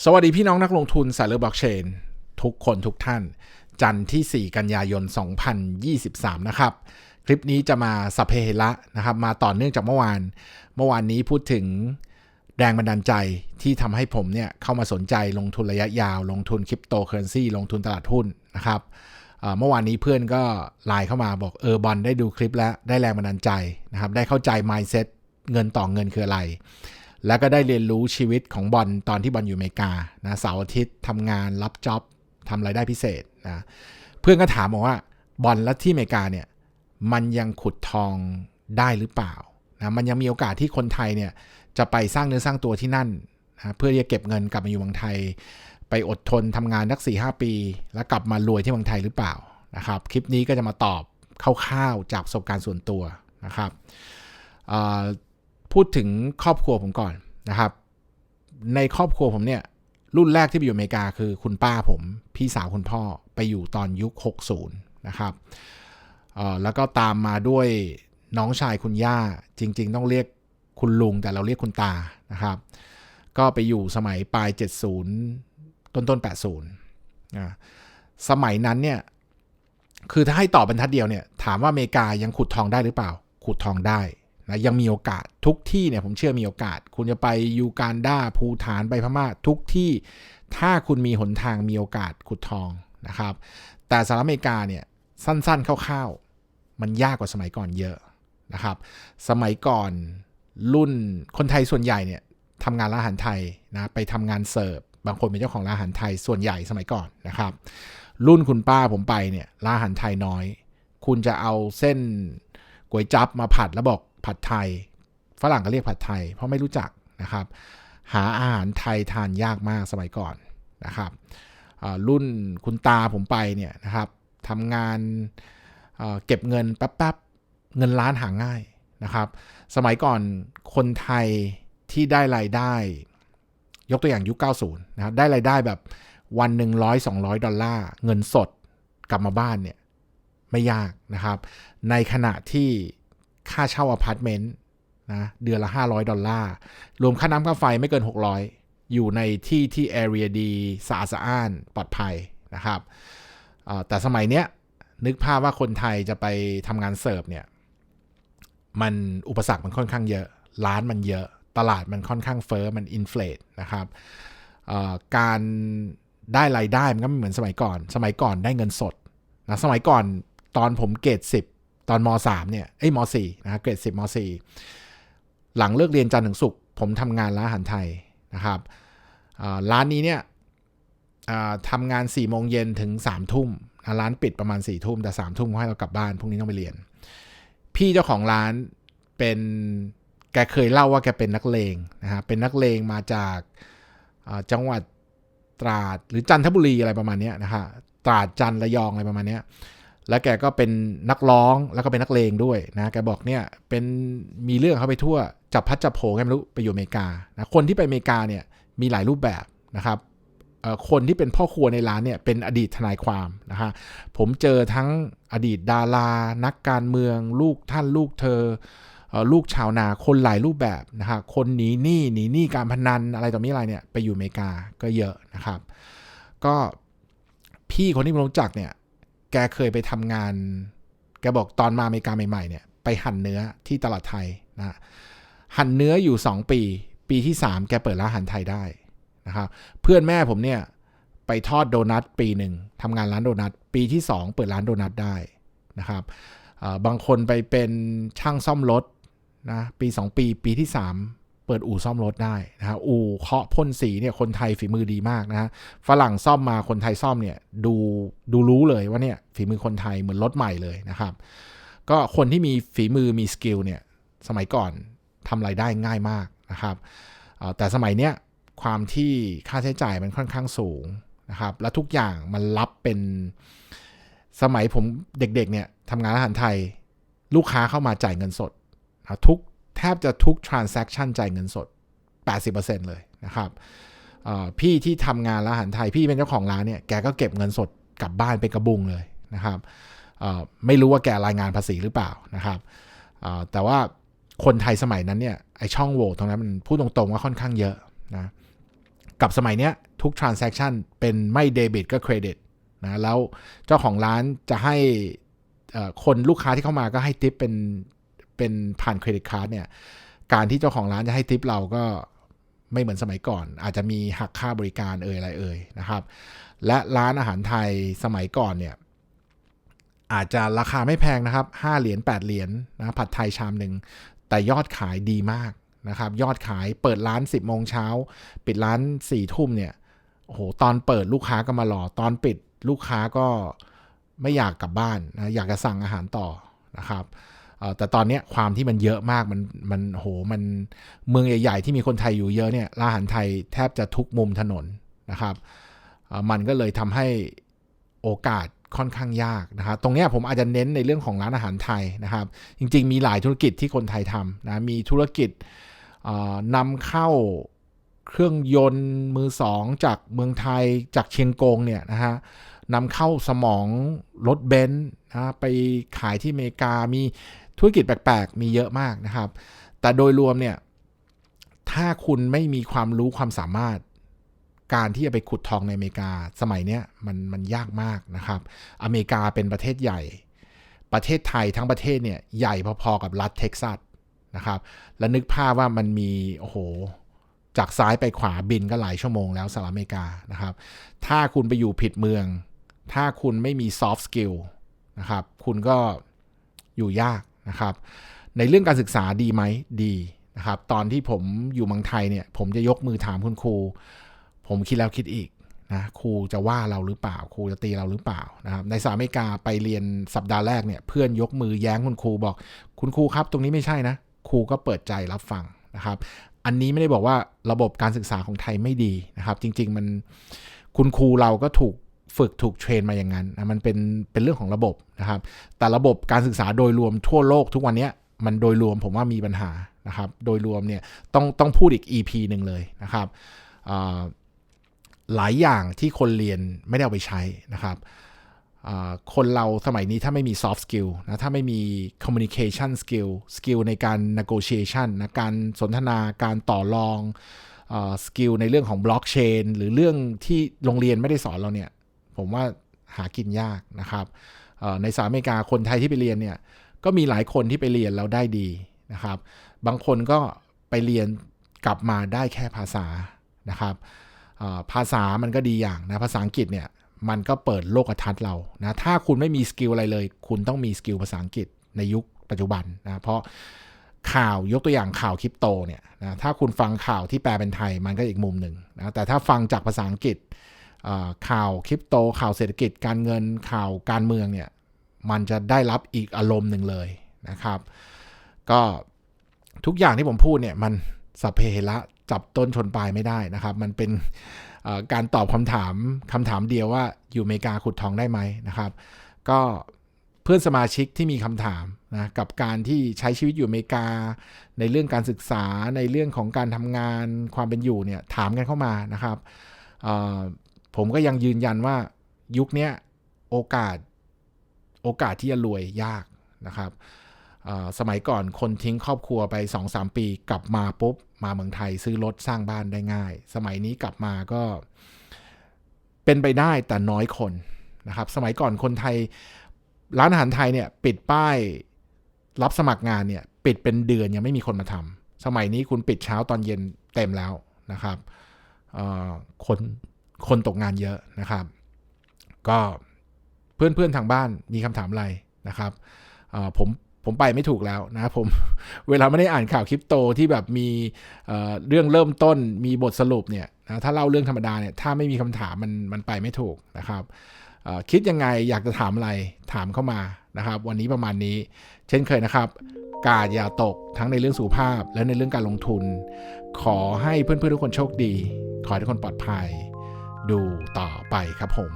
สวัสดีพี่น้องนักลงทุนสายเลือบล็อกเชน ทุกคนทุกท่าน จันทร์ที่ 4 กันยายน 2023 นะครับ คลิปนี้จะมาสัพเพเหระนะครับ มาต่อเนื่องจากเมื่อวาน เมื่อวานนี้พูดถึงแรงบันดาลใจที่ทำให้ผมเนี่ยเข้ามาสนใจลงทุนระยะยาว ลงทุนคริปโตเคอเรนซีลงทุนตลาดหุ้นนะครับเอ่อเมื่อวานนี้เพื่อนก็ไลน์เข้ามาบอกเออบอลได้ดูคลิปแล้วได้แรงบันดาลใจนะครับ ได้เข้าใจ mindset เงินต่อเงินคืออะไร แล้วก็ได้เรียนรู้ชีวิตของบอลตอนที่บอลอยู่อเมริกานะเสาร์อาทิตย์ทำงานรับจ็อบทำรายได้พิเศษนะเพื่อนก็ถามบอกว่าบอลแล้วที่อเมริกาเนี่ยมันยังขุดทองได้หรือเปล่านะมันยังมีโอกาสที่คนไทยเนี่ยจะไปสร้างเนื้อสร้างตัวที่นั่นนะเพื่อที่จะเก็บเงินกลับมาอยู่เมืองไทย ไปอดทนทำงานนัก4ีหปี แล้วกลับมารวยที่เมืองไทยหรือเปล่านะครับ คลิปนี้ก็จะมาตอบคร่าวๆจากประสบการณ์ส่วนตัวนะครับอ่า พูดถึงครอบครัวผมก่อนนะครับ ในครอบครัวผมเนี่ย รุ่นแรกที่ไปอยู่อเมริกาคือคุณป้าผม พี่สาวคุณพ่อไปอยู่ตอนยุค 60 นะครับออแล้วก็ตามมาด้วยน้องชายคุณย่า จริง ๆ ต้องเรียกคุณลุงแต่เราเรียกคุณตานะครับ ก็ไปอยู่สมัยปลาย 70 ต้นต้น80นะสมัยนั้นเนี่ย คือถ้าให้ตอบบรรทัดเดียวเนี่ย ถามว่าอเมริกายังขุดทองได้หรือเปล่า ขุดทองได้ นะยังมีโอกาสทุกที่เนี่ยผมเชื่อมีโอกาส คุณจะไปยูการดาภูฐานไปพม่าทุกที่ถ้าคุณมีหนทางมีโอกาสขุดทองนะครับ แต่สหรัฐอเมริกาเนี่ยสั้นๆคร่าวๆ มันยากกว่าสมัยก่อนเยอะนะครับ สมัยก่อนรุ่นคนไทยส่วนใหญ่เนี่ยทำงานร้านอาหารไทยนะไปทำงานเสิร์ฟบางคนเป็นเจ้าของร้านอาหารไทยส่วนใหญ่สมัยก่อนนะครับ รุ่นคุณป้าผมไปเนี่ยร้านอาหารไทยน้อย คุณจะเอาเส้นก๋วยจับมาผัดแล้วบอก ผัดไทย ฝรั่งก็เรียกผัดไทย เพราะไม่รู้จักนะครับ หาอาหารไทยทานยากมากสมัยก่อนนะครับรุ่นคุณตาผมไปเนี่ยนะครับทำงานเอ่อเก็บเงินแป๊บๆเงินล้านหาง่ายนะครับ สมัยก่อนคนไทยที่ได้รายได้ ยกตัวอย่างยุค 90 นะครับได้รายได้แบบวันหนึ่งร้อยสองร้อยดอลลาร์ เงินสดกลับมาบ้านเนี่ยไม่ยากนะครับ ในขณะที่ ค่าเช่าอพาร์ตเมนต์นะเดือนละ 500 ดอลลาร์ รวมค่าน้ำค่าไฟไม่เกิน 600 อยู่ในที่ที่แอเรียดีสะอาดสะอ้านปลอดภัยนะครับ แต่สมัยเนี้ยนึกภาพว่าคนไทยจะไปทำงานเสิร์ฟเนี่ย มันอุปสรรคมันค่อนข้างเยอะ ร้านมันเยอะตลาดมันค่อนข้างเฟอ้อมันอินฟล t นะครับการได้รายได้มันก็ไม่เหมือนสมัยก่อน สมัยก่อนได้เงินสดนะสมัยก่อนตอนผมเกรด10 ตอนม 3 เนี่ยเอ้ยม 4 นะเกรด10ม 4 หลังเลิกเรียนจันทร์ถึงศุกร์ผมทำงานร้านอาหารไทยนะครับร้านนี้เนี่ยทำงาน4ี่โมงเย็นถึง3ามทุ่มร้านปิดประมาณ4ี่ทุ่มแต่3ามทุ่มให้เรากลับบ้านพรุ่งนี้ต้องไปเรียน พี่เจ้าของร้านเป็นแกเคยเล่าว่าแกเป็นนักเลงนะฮะเป็นนักเลงมาจากจังหวัดตราดหรือจันทบุรีอะไรประมาณนี้นะฮะตราดจันระยองอะไรประมาณนี้ แล้วแกก็เป็นนักร้องแล้วก็เป็นนักเลงด้วยนะแกบอกเนี่ยเป็นมีเรื่องเข้าไปทั่วจับพัดจับโผแกไม่รู้ไปอยู่อเมริกานะคนที่ไปอเมริกาเนี่ยมีหลายรูปแบบนะครับคนที่เป็นพ่อครัวในร้านเนี่ยเป็นอดีตทนายความนะฮะผมเจอทั้งอดีตดารา นักการเมือง ลูกท่านลูกเธอเอ่อลูกชาวนาคนหลายรูปแบบนะฮะคนหนีหนี้หนีหนี้การพนันอะไรต่อมีอะไรเนี่ยไปอยู่อเมริกาก็เยอะนะครับ ก็พี่คนที่ผมรู้จักเนี่ย แกเคยไปทำงาน แกบอกตอนมาอเมริกาใหม่ ๆ เนี่ย ไปหั่นเนื้อที่ตลาดไทยนะหั่นเนื้ออยู่ 2 ปี ปีที่ 3 แกเปิดร้านอาหารไทยได้นะครับ เพื่อนแม่ผมเนี่ย ไปทอดโดนัทปีหนึ่งทำงานร้านโดนัทปีที่ 2 เปิดร้านโดนัทได้นะครับบางคนไปเป็นช่างซ่อมรถนะปี 2 ปีปีที่ 3 เปิดอู่ซ่อมรถได้นะฮะอู่เคาะพ่นสีเนี่ยคนไทยฝีมือดีมากนะฮะฝรั่งซ่อมมาคนไทยซ่อมเนี่ยดูดูรู้เลยว่าเนี่ยฝีมือคนไทยเหมือนรถใหม่เลยนะครับ ก็คนที่มีฝีมือมีสกิลเนี่ยสมัยก่อนทำไรายได้ง่ายมากนะครับแต่สมัยเนี้ยความที่ค่าใช้จ่ายมันค่อนข้างสูงนะครับ และทุกอย่างมันรับเป็นสมัยผมเด็กๆเนี่ยทำงานอาหารไทยลูกค้าเข้ามาจ่ายเงินสดทุก ทบจะทุก transaction จ่ายเงินสด 80%เลยนะครับพี่ที่ทำงานร้านอาหารไทยพี่เป็นเจ้าของร้านเนี่ยแกก็เก็บเงินสดกลับบ้านเป็นกระบุงเลยนะครับไม่รู้ว่าแกรายงานภาษีหรือเปล่านะครับแต่ว่าคนไทยสมัยนั้นเนี่ยไอช่องโหว่ตรงนั้นมันพูดตรงๆว่าค่อนข้างเยอะนะกับสมัยเนี้ยทุก transaction เป็นไม่เดบิตก็เครดิตนะแล้วเจ้าของร้านจะให้คนลูกค้าที่เข้ามาก็ให้ทิปเป็น เป็นผ่านเครดิตการ์ดเนี่ย การที่เจ้าของร้านจะให้ทิปเราก็ไม่เหมือนสมัยก่อน อาจจะมีหักค่าบริการเอ่ยอะไรเอ่ยนะครับ และร้านอาหารไทยสมัยก่อนเนี่ยอาจจะราคาไม่แพงนะครับ 5 เหรียญ 8 เหรียญนะผัดไทยชามหนึ่ง แต่ยอดขายดีมากนะครับ ยอดขายเปิดร้าน 10 โมงเช้า ปิดร้าน 4 ทุ่มเนี่ย โอ้โห ตอนเปิดลูกค้าก็มารอ ตอนปิดลูกค้าก็ไม่อยากกลับบ้านนะ อยากจะสั่งอาหารต่อนะครับ แต่ตอนนี้ความที่มันเยอะมากมันมันโหมันเมืองใหญ่ ๆ ที่มีคนไทยอยู่เยอะเนี่ยร้านอาหารไทยแทบจะทุกมุมถนนนะครับมันก็เลยทำให้โอกาสค่อนข้างยากนะครับตรงนี้ผมอาจจะเน้นในเรื่องของร้านอาหารไทยนะครับ จริง ๆ มีหลายธุรกิจที่คนไทยทำนะมีธุรกิจนำเข้าเครื่องยนต์มือสองจากเมืองไทยจากเชียงกงเนี่ยนะฮะนำเข้าสมองรถเบนซ์นะไปขายที่อเมริกามี ธุรกิจแปลกๆ มีเยอะมากนะครับ แต่โดยรวมเนี่ย ถ้าคุณไม่มีความรู้ความสามารถ การที่จะไปขุดทองในอเมริกา สมัยเนี้ยมันมันยากมากนะครับ อเมริกาเป็นประเทศใหญ่ ประเทศไทยทั้งประเทศเนี่ยใหญ่พอๆกับรัฐเท็กซัสนะครับ แล้วนึกภาพว่ามันมีโอ้โหจากซ้ายไปขวาบินก็หลายชั่วโมงแล้วสหรัฐอเมริกานะครับ ถ้าคุณไปอยู่ผิดเมือง ถ้าคุณไม่มี soft skill นะครับ คุณก็อยู่ยาก นะครับ ในเรื่องการศึกษาดีไหมดีนะครับ ตอนที่ผมอยู่เมืองไทยเนี่ย ผมจะยกมือถามคุณครู ผมคิดแล้วคิดอีกนะครูจะว่าเราหรือเปล่า ครูจะตีเราหรือเปล่านะครับในสหรัฐอเมริกาไปเรียนสัปดาห์แรกเนี่ยเพื่อนยกมือแย้งคุณครูบอก คุณครูครับ ตรงนี้ไม่ใช่นะครูก็เปิดใจรับฟังนะครับ อันนี้ไม่ได้บอกว่าระบบการศึกษาของไทยไม่ดีนะครับ จริง ๆ มันคุณครูเราก็ถูก ฝึกถูกเทรนมาอย่างนั้นนะมันเป็นเป็นเรื่องของระบบนะครับ แต่ระบบการศึกษาโดยรวมทั่วโลกทุกวันนี้มันโดยรวมผมว่ามีปัญหานะครับ โดยรวมเนี่ยต้องต้องพูดอีก EP หนึ่งเลยนะครับหลายอย่างที่คนเรียนไม่ได้เอาไปใช้นะครับคนเราสมัยนี้ถ้าไม่มี soft skill นะถ้าไม่มี communication skill skill ในการ negotiation นะการสนทนาการต่อรองสกิลในเรื่องของบล็อกเชนหรือเรื่องที่โรงเรียนไม่ได้สอนเราเนี่ย ผมว่าหากินยากนะครับในสหรัฐอเมริกาคนไทยที่ไปเรียนเนี่ยก็มีหลายคนที่ไปเรียนแล้วได้ดีนะครับ บางคนก็ไปเรียนกลับมาได้แค่ภาษานะครับภาษามันก็ดีอย่างนะภาษาอังกฤษเนี่ยมันก็เปิดโลกทัศน์เรานะถ้าคุณไม่มีสกิลอะไรเลย คุณต้องมีสกิลภาษาอังกฤษในยุคปัจจุบันนะเพราะข่าวยกตัวอย่างข่าวคริปโตเนี่ยนะถ้าคุณฟังข่าวที่แปลเป็นไทยมันก็อีกมุมหนึ่งนะแต่ถ้าฟังจากภาษาอังกฤษ ข่าวคริปโตข่าวเศรษฐกิจการเงินข่าวการเมืองเนี่ยมันจะได้รับอีกอารมณ์หนึ่งเลยนะครับ ก็ทุกอย่างที่ผมพูดเนี่ยมันสัพเพเหระจับต้นชนปลายไม่ได้นะครับ มันเป็นการตอบคำถามคำถามเดียวว่าอยู่อเมริกาขุดทองได้ไหมนะครับ ก็เพื่อนสมาชิกที่มีคำถามนะกับการที่ใช้ชีวิตอยู่อเมริกา ในเรื่องการศึกษาในเรื่องของการทำงานความเป็นอยู่เนี่ยถามกันเข้ามานะครับ ผมก็ยังยืนยันว่ายุคนี้โอกาสโอกาสที่จะรวยยากนะครับสมัยก่อนคนทิ้งครอบครัวไป 2-3 ปีกลับมาปุ๊บ มาเมืองไทยซื้อรถสร้างบ้านได้ง่าย สมัยนี้กลับมาก็เป็นไปได้แต่น้อยคนนะครับ สมัยก่อนคนไทยร้านอาหารไทยเนี่ยปิดป้ายรับสมัครงานเนี่ยปิดเป็นเดือนยังไม่มีคนมาทำสมัยนี้คุณปิดเช้าตอนเย็นเต็มแล้วนะครับคน คนตกงานเยอะนะครับ ก็เพื่อนๆทางบ้านมีคำถามอะไรนะครับผมผมไปไม่ถูกแล้วนะผมเวลาไม่ได้อ่านข่าวคริปโตที่แบบมีเเรื่องเริ่มต้นมีบทสรุปเนี่ยนะถ้าเล่าเรื่องธรรมดาเนี่ยถ้าไม่มีคำถามมันมันไปไม่ถูกนะครับคิดยังไงอยากจะถามอะไรถามเข้ามานะครับ วันนี้ประมาณนี้ เช่นเคยนะครับ กาดอย่าตกทั้งในเรื่องสุขภาพและในเรื่องการลงทุน ขอให้เพื่อนๆทุกคนโชคดี ขอให้ทุกคนปลอดภัย ดูต่อไปครับผม